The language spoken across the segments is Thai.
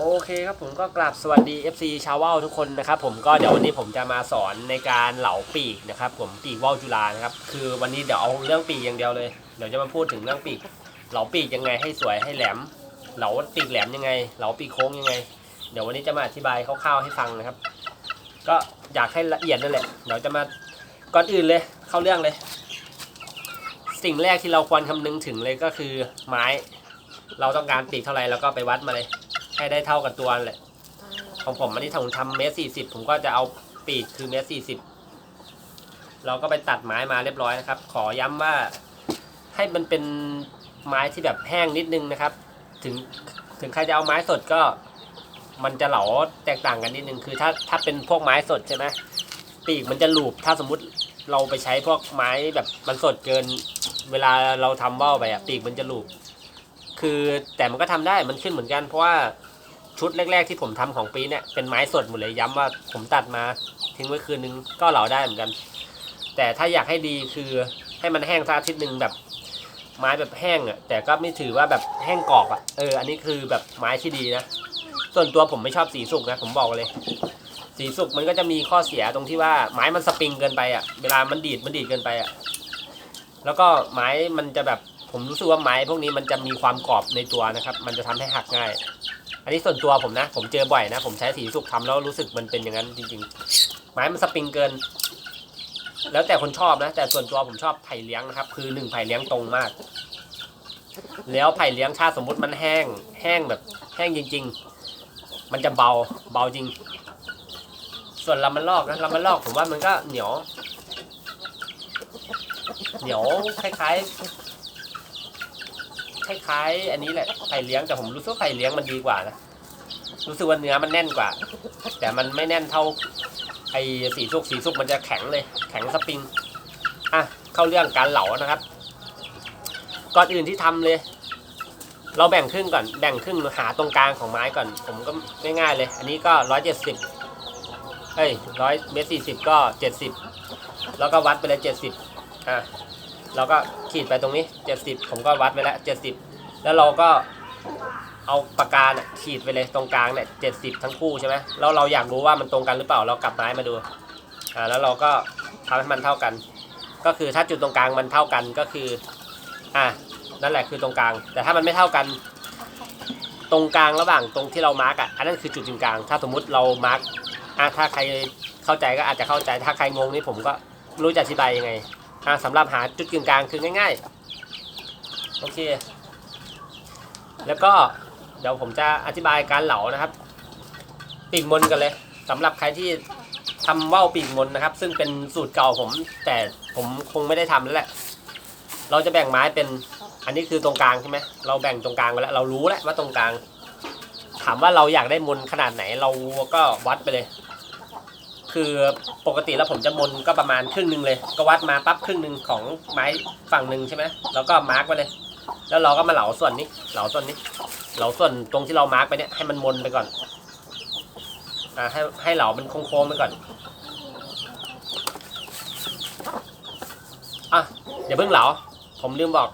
โอเคครับผมก็กราบสวัสดี FC ชาวว่าวทุกคนนะครับผมก็เดี๋ยววันนี้ผมจะมาสอนในการเหลาปีกนะครับผมปีกว่าวจุฬานะครับคือวันนี้เดี๋ยวเอาเรื่องปีกอย่างเดียวเลยเดี๋ยวจะมาพูดถึงเรื่องปีก เหลาปีกยังไงให้สวยให้แหลม เหลาปีกแหลมยังไง เหลาปีกโค้งยังไง เดี๋ยววันนี้จะมาอธิบายคร่าวๆให้ฟังนะครับ ก็อยากให้ละเอียดนั่นแหละเดี๋ยวจะมาก่อนอื่นเลยเข้าเรื่องเลย สิ่งแรกที่เราควรคำนึงถึงเลยก็คือไม้ เราต้องการปีกเท่าไหร่เราก็ไปวัดมาเลย ให้ได้เท่ากับตัวนั่นแหละของผมอันนี้ผมทำเมตรสี่สิบผมก็จะเอาปีกคือเมตรสี่สิบเราก็ไปตัดไม้มาเรียบร้อยนะครับ ขอย้ำว่าให้มันเป็นไม้ที่แบบแห้งนิดนึงนะครับ ถึงถึงใครจะเอาไม้สดก็ มันจะเหลาแตกต่างกันนิดนึงคือถ้าถ้าเป็นพวกไม้สดใช่ไหมปีกมันจะหลูบถ้าสมมุติเราไปใช้พวกไม้แบบมันสดเกิน เวลาเราทำว่าวไปอะปีกมันจะหลูบคือแต่มันก็ทำได้มันขึ้นเหมือนกันเพราะว่า ชุดแรก ๆ ที่ผมทำของปีเนี่ยเป็นไม้สดหมดเลยย้ำว่าผมตัดมาทิ้งไว้คืนนึงก็เหลาได้เหมือนกัน แต่ถ้าอยากให้ดีคือให้มันแห้งสักอาทิตย์หนึ่งแบบ ไม้แบบแห้งอะแต่ก็ไม่ถือว่าแบบแห้งกรอบอะเอออันนี้คือแบบไม้ที่ดีนะส่วนตัวผมไม่ชอบสีสุกนะผมบอกเลย สีสุกมันก็จะมีข้อเสียตรงที่ว่าไม้มันสปริงเกินไปอะเวลามันดีดมันดีดเกินไปอะแล้วก็ไม้มันจะแบบผมรู้สึกว่าไม้พวกนี้มันจะมีความกรอบในตัวนะครับ มันจะทำให้หักง่าย อันนี้ส่วนตัวผมนะ ผมเจอบ่อยนะ ผมใช้สีสุกทำแล้วรู้สึกมันเป็นอย่างนั้นจริงๆ ไม้มันสปริงเกิน แล้วแต่คนชอบนะ แต่ส่วนตัวผมชอบไผ่เลี้ยงนะครับ คือหนึ่งไผ่เลี้ยงตรงมาก แล้วไผ่เลี้ยงชาสมมุติมันแห้ง แห้งแบบ แห้งจริง ๆ มันจะเบา เบาจริง ส่วนลำมันลอกนะลำมันลอกผมว่ามันก็เหนียว เหนียวคล้ายๆ คล้ายๆ อันนี้แหละไข่เลี้ยงแต่ผมรู้สึกว่าไข่เลี้ยงมันดีกว่านะรู้สึกว่าเนื้อมันแน่นกว่า แต่มันไม่แน่นเท่าไอ้สีสุกสีสุกมันจะแข็งเลย แข็งสปริงอะเข้าเรื่องการเหลานะครับ ก่อนอื่นที่ทำเลย เราแบ่งครึ่งก่อนแบ่งครึ่งหาตรงกลางของไม้ก่อน ผมก็ง่ายๆเลย อันนี้ก็ร้อยเจ็ดสิบเอ้ยร้อยเมตรสี่สิบก็เจ็ดสิบแล้วก็วัดไปเลยเจ็ดสิบอะ เราก็ขีดไปตรงนี้ 70 ผมก็วัดไว้แล้ว 70 แล้วเราก็เอาปากกาเนี่ยขีดไปเลยตรงกลางเนี่ย70ทั้งคู่ใช่ไหมแล้วเราอยากรู้ว่ามันตรงกันหรือเปล่าเรากลับไม้มาดูอ่าแล้วเราก็ทำให้มันเท่ากัน ก็คือถ้าจุดตรงกลางมันเท่ากันก็คืออ่านั่นแหละคือตรงกลาง แต่ถ้ามันไม่เท่ากัน ตรงกลางระหว่างตรงที่เรามาร์กอะอันนั้นคือจุดกึ่งกลาง ถ้าสมมุติเรามาร์กอ่าถ้าใครเข้าใจก็อาจจะเข้าใจถ้าใครงงนี่ผมก็รู้จะอธิบายยังไง อ่าสำหรับหาจุดกึ่งกลางคือง่าย ๆ โอเค แล้วก็เดี๋ยวผมจะอธิบายการเหลานะครับ ปีกมนกันเลยสำหรับใครที่ทำว่าวปีกมนนะครับ ซึ่งเป็นสูตรเก่าผม แต่ผมคงไม่ได้ทำแล้วแหละ เราจะแบ่งไม้เป็นอันนี้คือตรงกลางใช่ไหมเราแบ่งตรงกลางไว้แล้ว เรารู้แล้วว่าตรงกลาง ถามว่าเราอยากได้มนขนาดไหนเราก็วัดไปเลย คือปกติแล้วผมจะมนก็ประมาณครึ่งหนึ่งเลย ก็วัดมาปั๊บครึ่งหนึ่งของไม้ฝั่งหนึ่งใช่ไหมแล้วก็มาร์กไว้เลย แล้วเราก็มาเหลาส่วนนี้ เหลาส่วนนี้ เหลาส่วนตรงที่เรามาร์กไปเนี่ยให้มันมนไปก่อนอ่าให้ให้เหลามันโค้งๆไปก่อนอะอย่าเพิ่งเหลา ผมลืมบอก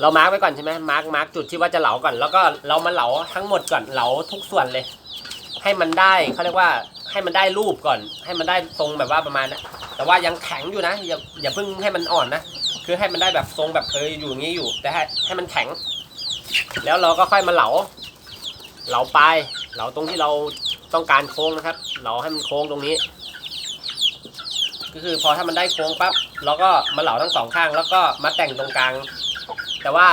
เรามาร์กไว้ก่อนใช่ไหมมาร์กมาร์กจุดที่ว่าจะเหลาก่อน แล้วก็เรามาเหลาทั้งหมดก่อนเหลาทุกส่วนเลย ให้มันได้เขาเรียกว่า ให้มันได้รูปก่อน ให้มันได้ทรงแบบว่าประมาณนะแต่ว่ายังแข็งอยู่นะอย่าอย่าเพิ่งให้มันอ่อนนะคือให้มันได้แบบทรงแบบเคยอยู่อย่างนี้อยู่ แต่ให้ให้มันแข็ง แล้วเราก็ค่อยมาเหลา เหลาปลายเหลาตรงที่เราต้องการโค้งนะครับ เหลาให้มันโค้งตรงนี้ ก็คือพอถ้ามันได้โค้งปั๊บเราก็มาเหลาทั้งสองข้าง แล้วก็มาแต่งตรงกลาง แต่ว่า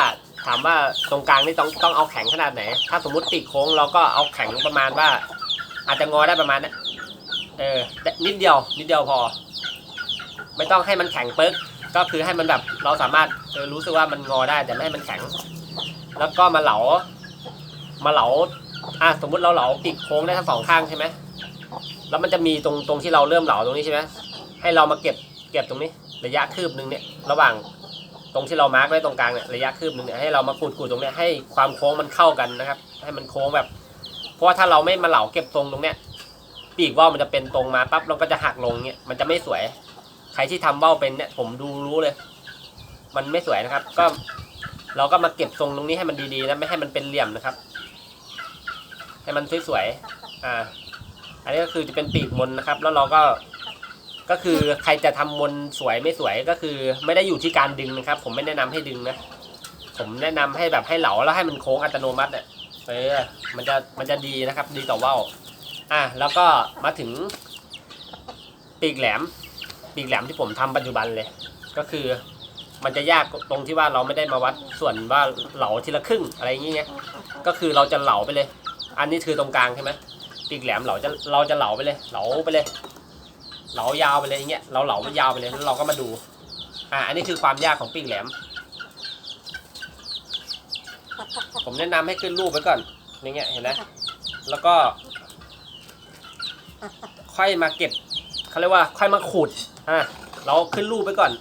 ถามว่าตรงกลางนี่ต้องต้องเอาแข็งขนาดไหน ถ้าสมมติปีโค้งเราก็เอาแข็งประมาณว่า อาจจะงอได้ประมาณนี้ เออแต่นิดเดียว นิดเดียวพอ ไม่ต้องให้มันแข็งปึ๊กก็คือให้มันแบบเราสามารถเออรู้สึกว่ามันงอได้ แต่ไม่ให้มันแข็ง แล้วก็มาเหลา มาเหลาอะสมมุติเราเหลาปีกโค้งได้ทั้งสองข้างใช่ไหมแล้วมันจะมีตรงตรงที่เราเริ่มเหลาตรงนี้ใช่ไหมให้เรามาเก็บเก็บตรงนี้ ระยะคืบหนึ่งเนี่ยระหว่างตรงที่เรามาร์กไว้ตรงกลางเนี่ยระยะคืบหนึ่งเนี่ยให้เรามาขูดขูดตรงเนี้ยให้ความโค้งมันเข้ากันนะครับ ให้มันโค้งแบบ เพราะว่าถ้าเราไม่มาเหลาเก็บทรงตรงเนี้ย ปีกว่าวมันจะเป็นตรงมาปั๊บเราก็จะหักลงเนี่ยมันจะไม่สวย ใครที่ทำว่าวเป็นเนี่ยผมดูรู้เลย มันไม่สวยนะครับ ก็ เราก็มาเก็บทรงตรงนี้ให้มันดีๆนะไม่ให้มันเป็นเหลี่ยมนะครับ ให้มันสวยๆอ่า อันนี้ก็คือจะเป็นปีกมนนะครับ แล้วเราก็ก็คือใครจะทำมนสวยไม่สวยก็คือ ไม่ได้อยู่ที่การดึงนะครับ ผมไม่แนะนำให้ดึงนะผมแนะนำให้แบบให้เหลาแล้วให้มันโค้งอัตโนมัติอะเออมันจะมันจะดีนะครับ ดีต่อว่าว อะแล้วก็มาถึงปีกแหลม ปีกแหลมที่ผมทำปัจจุบันเลย ก็คือมันจะยากตรงที่ว่าเราไม่ได้มาวัดส่วนว่าเหลาทีละครึ่งอะไรอย่างเงี้ยก็คือเราจะเหลาไปเลย อันนี้คือตรงกลางใช่ไหมปีกแหลมเราจะเราจะเหลาไปเลย เหลาไปเลย เหลายาวไปเลยอย่างเงี้ยเราเหลายาวไปเลยแล้วเราก็มาดูอ่าอันนี้คือความยากของปีกแหลม ผมแนะนำให้ขึ้นรูปไว้ก่อนอย่างเงี้ยเห็นไหมแล้วก็ ค่อยมาเก็บเขาเรียกว่าค่อยมาขูดอะเราขึ้นรูปไว้ก่อน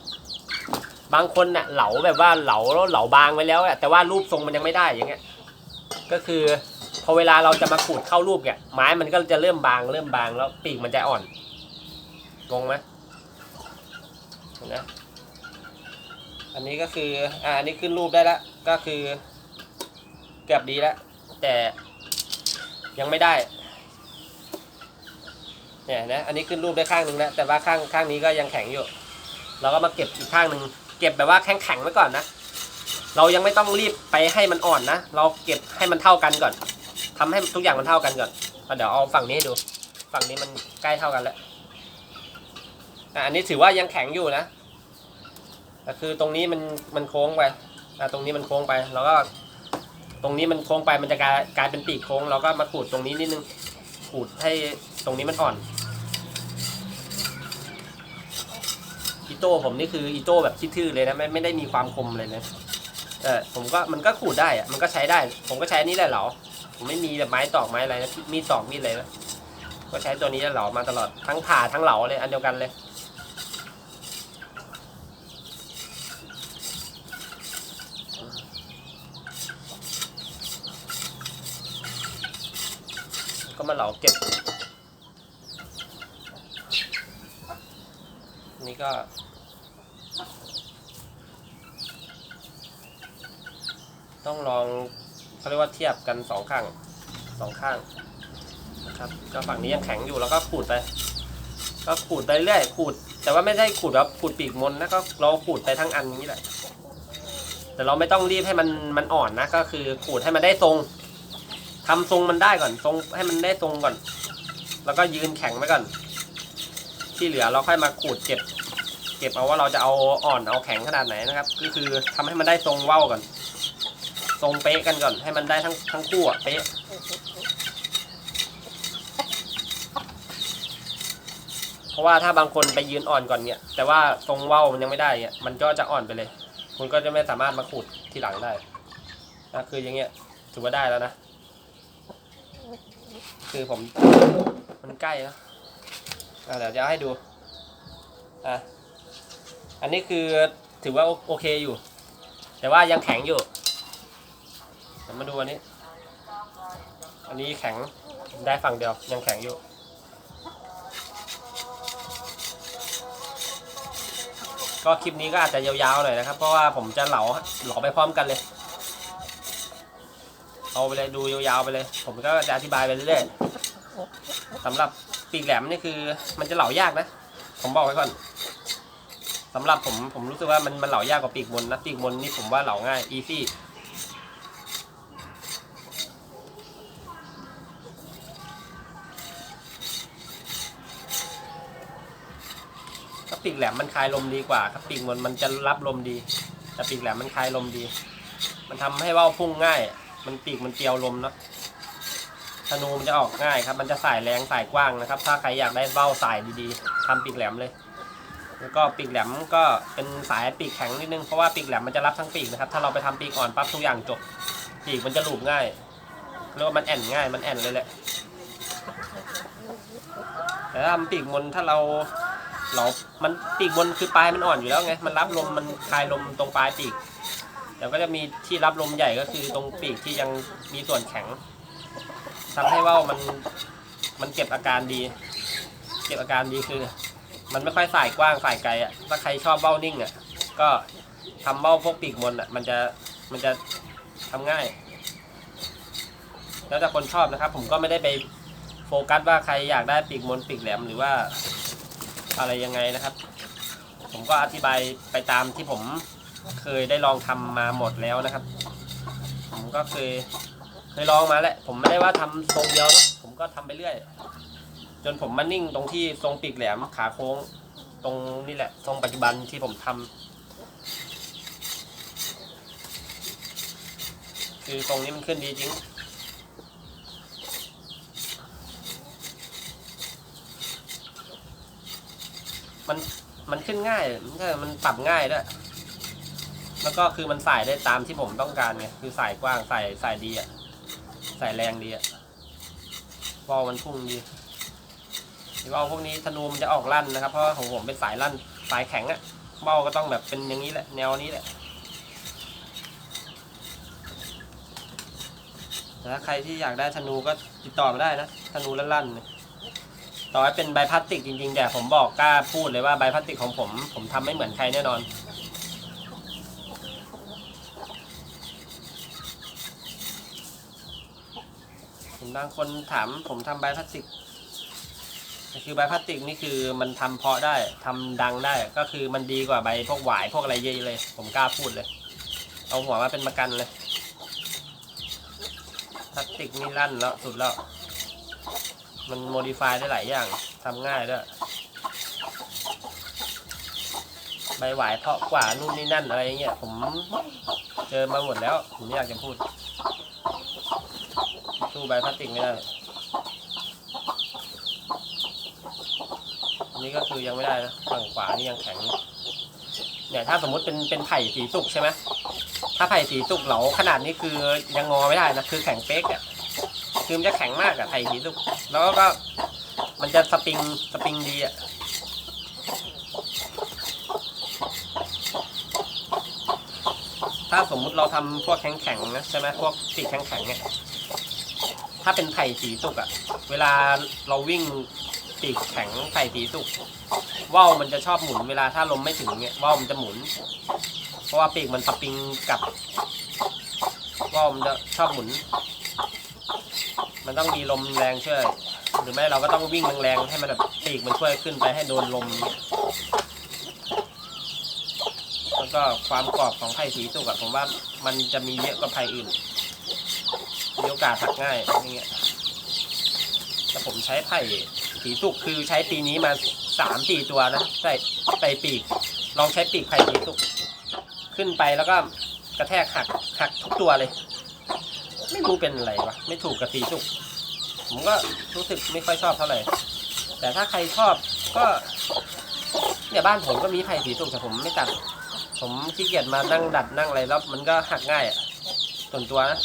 บางคนเน่ะเหลาแบบว่าเหลาแล้วเหลาบางไว้แล้วอะแต่ว่ารูปทรงมันยังไม่ได้อย่างเงี้ย ก็คือพอเวลาเราจะมาขูดเข้ารูปเนี่ยไม้มันก็จะเริ่มบางเริ่มบางแล้วปีกมันจะอ่อนงงไหมเห็นไหมอันนี้ก็คืออ่าอันนี้ขึ้นรูปได้แล้วก็คือเกือบดีแล้วแต่ยังไม่ได้ เนี่ยนะ อันนี้ขึ้นรูปได้ข้างหนึ่งแล้วแต่ว่าข้างข้างนี้ก็ยังแข็งอยู่ เราก็มาเก็บอีกข้างหนึ่งเก็บแบบว่าแข็งแข็งไว้ก่อนนะ เรายังไม่ต้องรีบไปให้มันอ่อนนะ เราเก็บให้มันเท่ากันก่อนทำให้ทุกอย่างมันเท่ากันก่อนเดี๋ยวเอาฝั่งนี้ให้ดู ฝั่งนี้มันใกล้เท่ากันแล้วอันนี้ถือว่ายังแข็งอยู่นะแต่คือตรงนี้มันมันโค้งไปตรงนี้มันโค้งไป แล้วก็ ตรงนี้มันโค้งไปมันจะกลายกลายเป็นปีกโค้ง เราก็มาขูดตรงนี้นิดนึง ขูดให้ตรงนี้มันอ่อนอิโต้ผมนี่คืออิโต้แบบคิดทื่อเลยนะไม่ไม่ได้มีความคมเลยนะเออผมก็มันก็ขูดได้อะมันก็ใช้ได้ ผมก็ใช้นี่แหละเหลาผมไม่มีแบบไม้ตอกไม้อะไรนะมีตอกมีดอะไรนะก็ใช้ตัวนี้แหละเหลามาตลอดทั้งผ่าทั้งเหลาเลยอันเดียวกันเลยาเหลาเก็บ นี่ก็ ต้องลองเขาเรียกว่าเทียบกันสองข้างสองข้างนะครับ ก็ฝั่งนี้ยังแข็งอยู่แล้วก็ขูดไป ก็ขูดไปเรื่อยขูด แต่ว่าไม่ได้ขูดแบบขูดปีกมนนะก็เราขูดไปทั้งอันนี้แหละแต่เราไม่ต้องรีบให้มันมันอ่อนนะ ก็คือขูดให้มันได้ทรง ทำทรงมันได้ก่อนทรงให้มันได้ทรงก่อน แล้วก็ยืนแข็งไว้ก่อน ที่เหลือเราค่อยมาขูดเก็บ เก็บเอาว่าเราจะเอาอ่อนเอาแข็งขนาดไหนนะครับ ก็คือทำให้มันได้ทรงเว้าก่อน ทรงเป๊ะกันก่อน ให้มันได้ทั้งทั้งคู่อะเป๊ะเพราะว่าถ้าบางคนไปยืนอ่อนก่อนเนี่ย แต่ว่าทรงเว้ามันยังไม่ได้เนี่ยมันก็จะอ่อนไปเลย คุณก็จะไม่สามารถมาขูดทีหลังได้นะคืออย่างเงี้ยถือว่าได้แล้วนะ คือผมมันใกล้นะอะเดี๋ยวจะให้ดูอะอันนี้คือถือว่าโอโอเคอยู่ แต่ว่ายังแข็งอยู่เดี๋ยวมาดูอันนี้ อันนี้แข็งได้ฝั่งเดียวยังแข็งอยู่ก็คลิปนี้ก็อาจจะยาวๆหน่อยนะครับ เพราะว่าผมจะเหลาเหลาไปพร้อมกันเลย เอาไปเลยดูยาวๆไปเลย ผมก็จะอธิบายไปเรื่อยๆสำหรับปีกแหลมนี่คือ มันจะเหลายากนะ ผมบอกไว้ก่อนสำหรับผมผมรู้สึกว่ามันมันเหลายากกว่าปีกบนนะปีกบนนี่ผมว่าเหลาง่าย easy ก็ปีกแหลมมันคลายลมดีกว่าครับปีกบนมันจะรับลมดี แต่ปีกแหลมมันคลายลมดี มันทำให้ว่าวพุ่งง่าย มันปีกมันเตียวลมเนาะธนูมันจะออกง่ายครับ มันจะสายแรงสายกว้างนะครับ ถ้าใครอยากได้เบ้าสายดีๆทำปีกแหลมเลย แล้วก็ปีกแหลมก็เป็นสายปีกแข็งนิดนึง เพราะว่าปีกแหลมมันจะรับทั้งปีกนะครับ ถ้าเราไปทำปีกอ่อนปั๊บทุกอย่างจบ ปีกมันจะหลุดง่ายเรียกว่ามันแอนง่าย มันแอนเลยแหละ แต่ถ้าทำปีกมนถ้าเราเรา มันปีกบนคือปลายมันอ่อนอยู่แล้วไง มันรับลม มันคลายลมตรงปลายปีก แต่ก็จะมีที่รับลมใหญ่ก็คือตรงปีกที่ยังมีส่วนแข็งทำให้ว่าวมันมันเก็บอาการดี เก็บอาการดีคือ มันไม่ค่อยสายกว้างสายไกลอะถ้าใครชอบเบ้านิ่งอะก็ทำเบ้าพวกปีกมนอะ มันจะมันจะทำง่าย แล้วแต่คนชอบนะครับ ผมก็ไม่ได้ไปโฟกัสว่าใครอยากได้ปีกมนปีกแหลมหรือว่าอะไรยังไงนะครับ ผมก็อธิบายไปตามที่ผม เคยได้ลองทำมาหมดแล้วนะครับ ผมก็เคยเคยลองมาแหละ ผมไม่ได้ว่าทำทรงเดียวนะผมก็ทำไปเรื่อย จนผมมานิ่งตรงที่ทรงปีกแหลมขาโค้ง ตรงนี่แหละ ทรงปัจจุบันที่ผมทำคือตรงนี้มันขึ้นดีจริงมันมันขึ้นง่ายมันก็มันปรับง่ายด้วย แล้วก็คือมันใส่ได้ตามที่ผมต้องการไงคือใส่กว้างใส่ใส่ดีอะใส่แรงดีอะบอลมันพุ่งดีบอลพวกนี้ธนูมันจะออกลั่นนะครับ เพราะของผมเป็นสายลั่นสายแข็งอะบอลก็ต้องแบบเป็นอย่างนี้แหละ แนวนี้แหละแต่ถ้าใครที่อยากได้ธนูก็ติดต่อมาได้นะธนูลั่นๆต่อให้เป็นใบพลาสติกจริงๆแต่ผมบอกกล้าพูดเลยว่าใบพลาสติกของผม ผมทำไม่เหมือนใครแน่นอน เห็น บางคนถามผมทำใบพลาสติก คือใบพลาสติกนี่คือมันทำเพาะได้ทำดังได้ ก็คือมันดีกว่าใบพวกหวายพวกอะไรเยอะเลย ผมกล้าพูดเลย เอาหัวมาเป็นประกันเลย พลาสติกนี่ลั่นแล้วสุดแล้ว มันโมดิฟายได้หลายอย่างทำง่ายด้วยใบหวายเพาะกว่านู่นนี่นั่นอะไรเงี้ยผมเจอมาหมดแล้ว ผมไม่อยากจะพูด สู้ใบพลาสติกไม่ได้อันนี้ก็คือยังไม่ได้นะฝั่งขวานี่ยังแข็งเนี่ยถ้าสมมติเป็นเป็นไผ่สีสุกใช่ไหมถ้าไผ่สีสุกเหลาขนาดนี้คือยังงอไม่ได้นะคือแข็งเป๊กอะคือมันจะแข็งมากอะไผ่สีสุกแล้วก็มันจะสปริงสปริงดีอะถ้าสมมุติเราทำพวกแข็งๆนะใช่ไหมพวกสีแข็งๆเนี่ย ถ้าเป็นไผ่สีสุกอะเวลาเราวิ่งปีกแข็งไผ่สีสุกว่าวมันจะชอบหมุน เวลาถ้าลมไม่ถึงเนี่ยว่าวมันจะหมุน เพราะว่าปีกมันสปริงกับว่าวมันจะชอบหมุน มันต้องมีลมแรงช่วย หรือไม่เราก็ต้องวิ่งแรงๆให้มันแบบปีกมันช่วยขึ้นไปให้โดนลมแล้วก็ความกรอบของไผ่สีสุกอะผมว่ามันจะมีเยอะกว่าไผ่อื่น มีโอกาสหักง่ายอย่างเงี้ยแต่ผมใช้ไผ่สีสุกคือใช้ปีนี้มาสามสี่ตัวนะใส่ใส่ปีก ลองใช้ปีกไผ่สีสุก ขึ้นไปแล้วก็กระแทกหักหักทุกตัวเลย ไม่รู้เป็นอะไรวะไม่ถูกกับสีสุก ผมก็รู้สึกไม่ค่อยชอบเท่าไหร่แต่ถ้าใครชอบก็เนี่ยบ้านผมก็มีไผ่สีสุกแต่ผมไม่ตัด ผมขี้เกียจมานั่งดัดนั่งอะไรแล้วมันก็หักง่ายอะส่วนตัวนะ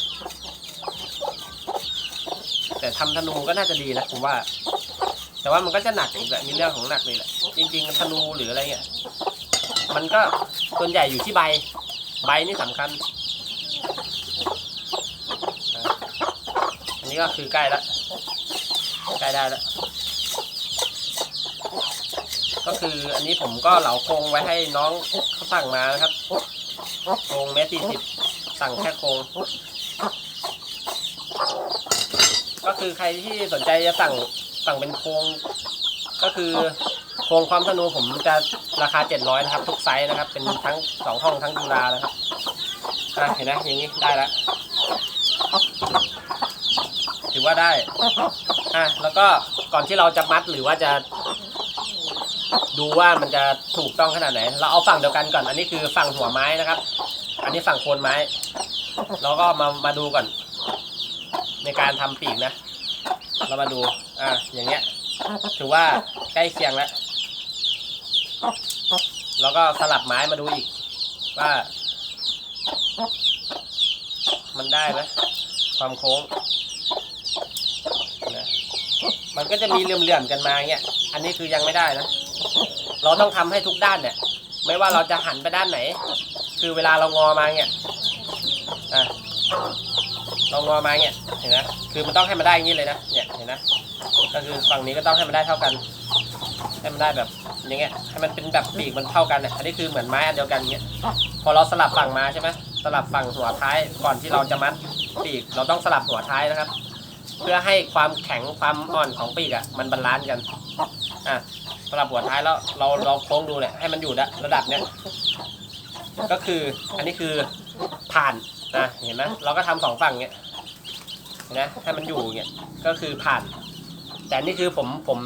แต่ทำธนูก็น่าจะดีนะผมว่า แต่ว่ามันก็จะหนักอีกแหละมีเรื่องของหนักเลยแหละจริง ๆ ธนูหรืออะไรเงี้ยมันก็ส่วนใหญ่อยู่ที่ใบ ใบนี่สำคัญ อันนี้ก็คือใกล้ละใกล้ได้ล้วก็คืออันนี้ผมก็เหลาโครงไว้ให้น้องเขาสั่งมานะครับโครงเมตรสี่สิบสั่งแค่โครง ก็คือใครที่สนใจจะสั่งสั่งเป็นโครงก็คือโครงความธนูผมจะราคา 700นะครับ ทุกไซส์นะครับ เป็นทั้งสองห้องทั้งจุฬานะครับอะเห็นไหมอย่างนี้ได้แล้วถือว่าได้อะแล้วก็ก่อนที่เราจะมัดหรือว่าจะ ดูว่ามันจะถูกต้องขนาดไหน เราเอาฝั่งเดียวกันก่อน อันนี้คือฝั่งหัวไม้นะครับ อันนี้ฝั่งโคนไม้เราก็มามาดูก่อน ในการทำปีกนะ เรามาดูอะอย่างเงี้ย ถือว่าใกล้เคียงแล้ว แล้วก็สลับไม้มาดูอีก ว่า มันได้ไหมความโค้งนะมันก็จะมีเหลื่อมๆกันมาเงี้ย อันนี้คือยังไม่ได้นะ เราต้องทำให้ทุกด้านเนี่ย ไม่ว่าเราจะหันไปด้านไหน คือเวลาเรางอมาเงี้ยอะ เรางอมาเนี่ยเห็นไหมคือมันต้องให้มันได้อย่างนี้เลยนะเนี่ยเห็นไหมก็คือฝั่งนี้ก็ต้องให้มันได้เท่ากัน ให้มันได้แบบอย่างเงี้ยให้มันเป็นแบบปีกมันเท่ากันเนี่ยอันนี้คือเหมือนไม้อันเดียวกันเงี้ยพอเราสลับฝั่งมาใช่ไหมสลับฝั่งหัวท้ายก่อนที่เราจะมัดปีก เราต้องสลับหัวท้ายนะครับ เพื่อให้ความแข็งความอ่อนของปีกอะมันบาลานซ์กันอะสำหรับหัวท้ายแล้วเราเราโค้งดูเนี่ยให้มันอยู่ระดับเนี้ยก็คืออันนี้คือผ่าน นะเห็นไหมเราก็ทำสองฝั่งเนี้ยนไหมให้มันอยู่เงี้ยก็คือผ่าน แต่นี่คือผมผม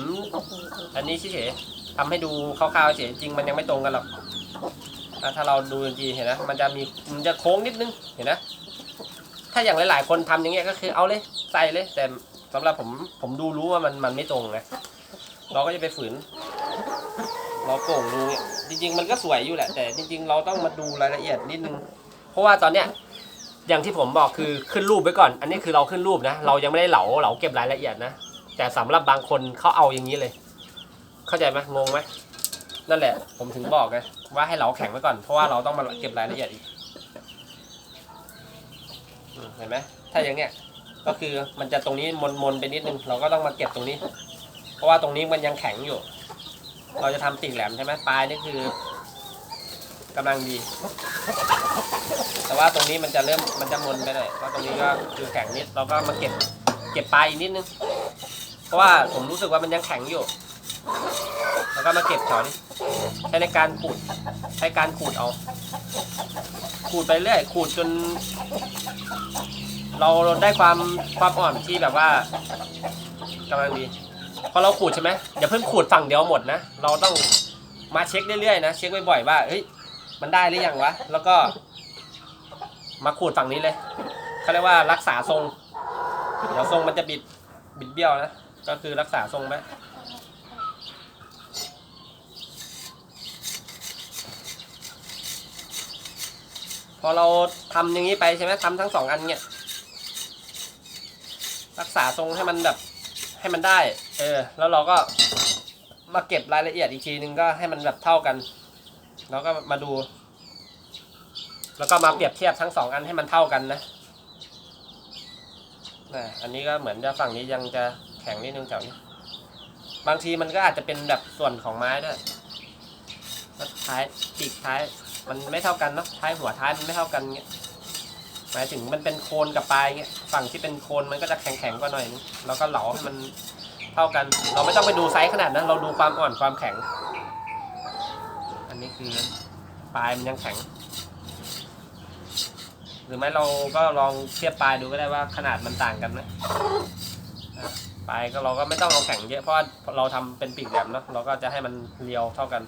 อันนี้เฉยๆทำให้ดูคร่าวๆเฉยจริงมันยังไม่ตรงกันหรอกถ้าเราดูจริงเห็นนะมันจะมีมันจะโค้งนิดนึงเห็นนะถ้าอย่างหลายๆ คนทำอย่างเงี้ยก็คือเอาเลยใส่เลย แต่สำหรับผมผมดูรู้ว่ามันมันไม่ตรงไงเราก็จะไปฝืน เราโก่งดูเนี่ยจริง ๆ มันก็สวยอยู่แหละแต่จริง ๆ เราต้องมาดูรายละเอียดนิดนึง เพราะว่าตอนเนี้ย อย่างที่ผมบอกคือขึ้นรูปไว้ก่อน อันนี้คือเราขึ้นรูปนะ เรายังไม่ได้เหลาเหลาเก็บรายละเอียดนะ แต่สำหรับบางคนเขาเอาอย่างนี้เลย เข้าใจไหมงงไหมนั่นแหละ ผมถึงบอกไงว่าให้เหลาแข็งไว้ก่อน เพราะว่าเราต้องมาเก็บรายละเอียดอีกเห็นไหมถ้าอย่างเนี้ยก็คือมันจะตรงนี้มนมนๆไปนิดนึง เราก็ต้องมาเก็บตรงนี้ เพราะว่าตรงนี้มันยังแข็งอยู่ เราจะทำติ่งแหลมใช่ไหมปลายนี่คือ กำลังดี แต่ว่าตรงนี้มันจะเริ่มมันจะมนไปหน่อยเพราะตรงนี้ก็คือแข็งนิดเราก็มาเก็บเก็บปลายอีกนิดนึง เพราะว่าผมรู้สึกว่ามันยังแข็งอยู่ แล้วก็มาเก็บแถวนี้ใช้ในการขูดใช้การขูดเอา ขูดไปเรื่อยขูดจน เราได้ความความอ่อนที่แบบว่ากำลังดีพอเราขูดใช่ไหมอย่าเพิ่งขูดฝั่งเดียวหมดนะ เราต้องมาเช็คเรื่อยๆนะ เช็คบ่อยๆว่าเฮ้ย มันได้หรือยังวะ แล้วก็มาขูดฝั่งนี้เลยเขาเรียกว่ารักษาทรง เดี๋ยวทรงมันจะบิดบิดเบี้ยวนะ ก็คือรักษาทรงไหมพอเราทำอย่างนี้ไปใช่ไหมทำทั้งสองอันเนี่ย รักษาทรงให้มันแบบ ให้มันได้ เออ แล้วเราก็มาเก็บรายละเอียดอีกทีนึงก็ให้มันแบบเท่ากัน แล้วก็มาดู แล้วก็มาเปรียบเทียบทั้งสองอันให้มันเท่ากันนะนะอันนี้ก็เหมือนจะฝั่งนี้ยังจะแข็งนิดนึงแถวนี้ บางทีมันก็อาจจะเป็นแบบส่วนของไม้ด้วยท้ายปีกท้าย มันไม่เท่ากันเนาะท้ายหัวท้ายมันไม่เท่ากันเงี้ยหมายถึงมันเป็นโคนกับปลายเงี้ยฝั่งที่เป็นโคนมันก็จะแข็งๆกว่าหน่อยนึงแล้วก็เหลาให้มันเท่ากัน เราไม่ต้องไปดูไซส์ขนาดนั้น เราดูความอ่อนความแข็ง คือปลายมันยังแข็ง หรือไม่เราก็ลองเทียบปลายดูก็ได้ว่าขนาดมันต่างกันไหมอะปลายก็เราก็ไม่ต้องเอาแข็งเยอะเพราะว่าเราทำเป็นปีกแหลมเนาะเราก็จะให้มันเรียวเท่ากัน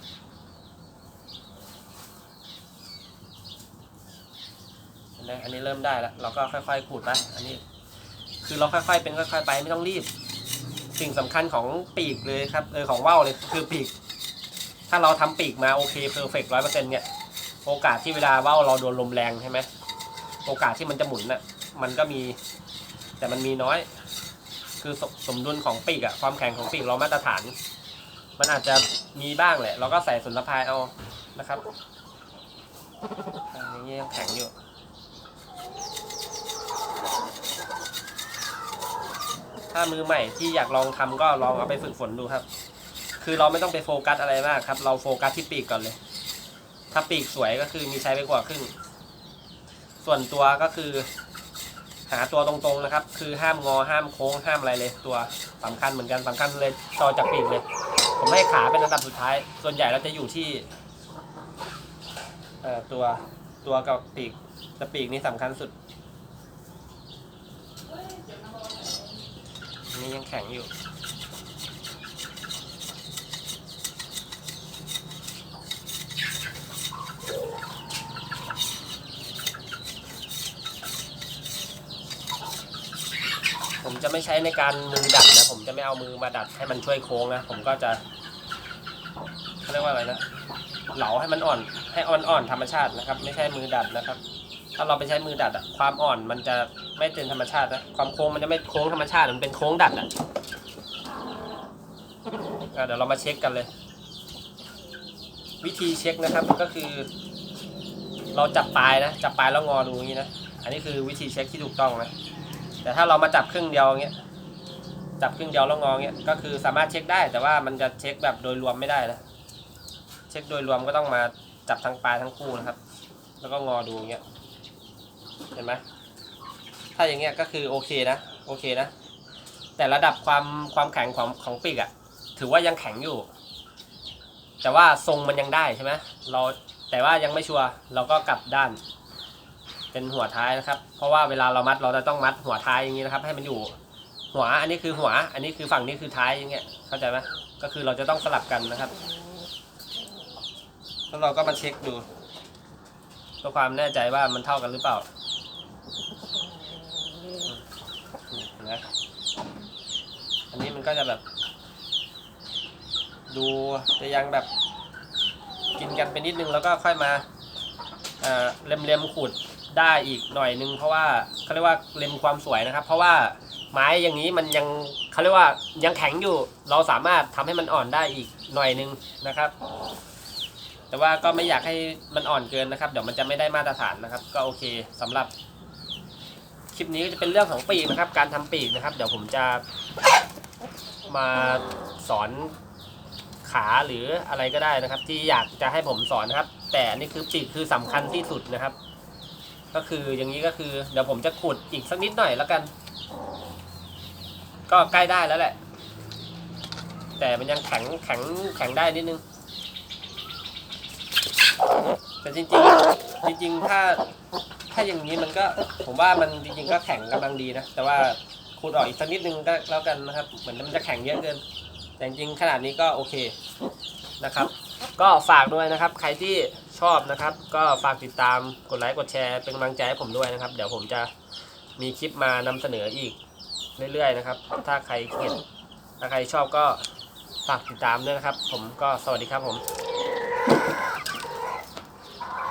เห็นไหมอันนี้เริ่มได้แล้ว เราก็ค่อยๆขูดไปอันนี้ คือเราค่อยๆเป็นค่อยๆไปไม่ต้องรีบ สิ่งสำคัญของปีกเลยครับเออของว่าวเลยคือปีก ถ้าเราทำปีกมาโอเคเพอร์เฟกร้อยเปอร์เซ็นต์เนี่ยโอกาสที่เวลาว่าวเราโดนลมแรงใช่ไหมโอกาสที่มันจะหมุนน่ะมันก็มี แต่มันมีน้อย คือสสมดุลของปีกอะความแข็งของปีกเรามาตรฐาน มันอาจจะมีบ้างแหละ เราก็ใส่สุนทรพายเอานะครับอันนี้ยังแข็งอยู่ถ้ามือใหม่ที่อยากลองทำก็ลองเอาไปฝึกฝนดูครับ คือเราไม่ต้องไปโฟกัสอะไรมากครับ เราโฟกัสที่ปีกก่อนเลย ถ้าปีกสวยก็คือมีใช้ไปกว่าครึ่ง ส่วนตัวก็คือ หาตัวตรงๆนะครับ คือห้ามงอห้ามโค้งห้ามอะไรเลย ตัวสำคัญเหมือนกันสำคัญเลยต่อจากปีกเลย ผมให้ขาเป็นอันดับสุดท้าย ส่วนใหญ่เราจะอยู่ที่เอ่อตัวตัวกับปีกแต่ปีกนี่สำคัญสุดนี่ยังแข็งอยู่ ผมจะไม่ใช้ในการมือดัดนะ ผมจะไม่เอามือมาดัดให้มันช่วยโค้งนะ ผมก็จะเขาเรียกว่าอะไรนะ เหลาให้มันอ่อน ให้อ่อนๆธรรมชาตินะครับ ไม่ใช่มือดัดนะครับ ถ้าเราไปใช้มือดัดอะความอ่อนมันจะไม่เป็นธรรมชาตินะ ความโค้งมันจะไม่โค้งธรรมชาติ มันเป็นโค้งดัดอะอะเดี๋ยวเรามาเช็คกันเลย วิธีเช็คนะครับก็คือ เราจับปลายนะ จับปลายแล้วงอดูอย่างนี้นะ อันนี้คือวิธีเช็คที่ถูกต้องนะ แต่ถ้าเรามาจับครึ่งเดียวอย่างเงี้ยจับครึ่งเดียวแล้วงองเงี้ยก็คือสามารถเช็คได้ แต่ว่ามันจะเช็คแบบโดยรวมไม่ได้นะเช็คโดยรวมก็ต้องมาจับทั้งปลายทั้งคู่นะครับ แล้วก็งอดูอย่างเงี้ยเห็นไหมถ้าอย่างเงี้ยก็คือโอเคนะโอเคนะ แต่ระดับความความแข็งของของปีกอะถือว่ายังแข็งอยู่ แต่ว่าทรงมันยังได้ใช่ไหมเราแต่ว่ายังไม่ชัวร์เราก็กลับด้าน เป็นหัวท้ายนะครับ เพราะว่าเวลาเรามัดเราจะต้องมัดหัวท้ายอย่างนี้นะครับ ให้มันอยู่ หัวอันนี้คือหัว อันนี้คือฝั่งนี้คือท้ายอย่างเงี้ยเข้าใจไหมก็คือเราจะต้องสลับกันนะครับแล้วเราก็มาเช็คดูเพื่อความแน่ใจว่ามันเท่ากันหรือเปล่านะอันนี้มันก็จะแบบ ดูจะยังแบบ กินกันไปนิดนึงแล้วก็ค่อยมาเอ่อเล็มเล็มๆขูด ได้อีกหน่อยนึง เพราะว่าเขาเรียกว่าเล็มความสวยนะครับ เพราะว่าไม้อย่างนี้มันยังเขาเรียกว่ายังแข็งอยู่ เราสามารถทำให้มันอ่อนได้อีกหน่อยนึงนะครับ แต่ว่าก็ไม่อยากให้มันอ่อนเกินนะครับ เดี๋ยวมันจะไม่ได้มาตรฐานนะครับ ก็โอเคสำหรับคลิปนี้ก็จะเป็นเรื่องของปีกนะครับ การทำปีกนะครับ เดี๋ยวผมจะมาสอนขาหรืออะไรก็ได้นะครับ ที่อยากจะให้ผมสอนนะครับ แต่นี่คือปีกคือสำคัญที่สุดนะครับ ก็คืออย่างนี้ก็คือเดี๋ยวผมจะขุดอีกสักนิดหน่อยแล้วกัน ก็ใกล้ได้แล้วแหละ แต่มันยังแข็งแข็งแข็งได้นิดนึง แต่จริงๆจริง ๆ ถ้าถ้าอย่างนี้มันก็ผมว่ามันจริง ๆ ก็แข็งกำลังดีนะ แต่ว่าขุดออกอีกสักนิดนึงก็แล้วกันนะครับ เหมือนมันจะแข็งเยอะเกิน แต่จริงขนาดนี้ก็โอเคนะครับ ก็ฝากด้วยนะครับ ใครที่ อบนะครับ ก็ฝากติดตามกดไลค์กดแชร์เป็นกำลังใจให้ผมด้วยนะครับ เดี๋ยวผมจะมีคลิปมานำเสนออีกเรื่อยๆนะครับ ถ้าใครเขียนถ้าใครชอบก็ฝากติดตามด้วยนะครับ ผมก็สวัสดีครับผม